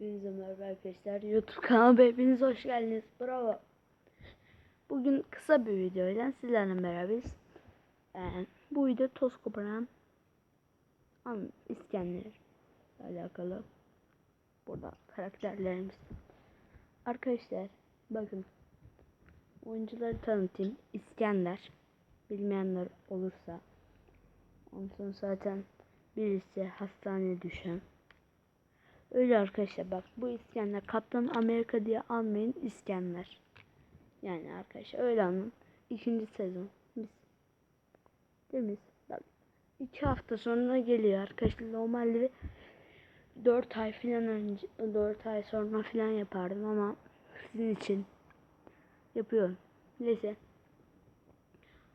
Hepinize merhaba arkadaşlar. YouTube kanalıma hepiniz hoş geldiniz. Bravo. Bugün kısa bir videoyla sizlerle beraberiz. Ee, bu video toz koparan an İskender alakalı. Burada karakterlerimiz. Arkadaşlar bakın oyuncuları tanıtayım. İskender bilmeyenler olursa ondan zaten birisi hastaneye düşen Öyle arkadaşlar bak bu İskender Kaptan Amerika diye almayın İskender. Yani arkadaşlar öyle anın. İkinci sezon. Biz. Değil mi? Bak. iki hafta sonra geliyor arkadaşlar. Normalde 4 ay falan önce 4 ay sonra falan yapardım ama sizin için yapıyorum. Neyse.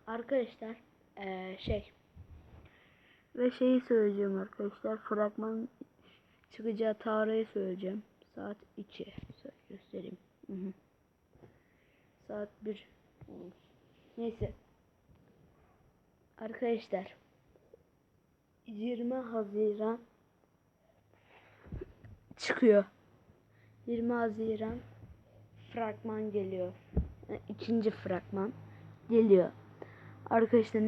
Arkadaşlar eee, şey ve şeyi söyleyeceğim arkadaşlar. Fragman çıkacağı tarihi söyleyeceğim. Saat 2. Söyle göstereyim. Hı hı. Saat 1 olmuş. Neyse. Arkadaşlar 20 Haziran çıkıyor. 20 Haziran fragman geliyor. Yani ikinci fragman geliyor. Arkadaşlar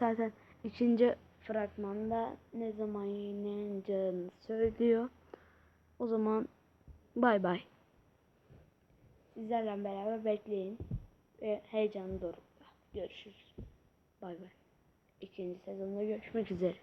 zaten ikinci fragmanda ne zaman yayınlanacağını söylüyor. O zaman bay bay. Sizlerle beraber bekleyin. Ve heyecanlı dorukta. Görüşürüz. Bay bay. İkinci sezonda görüşmek üzere.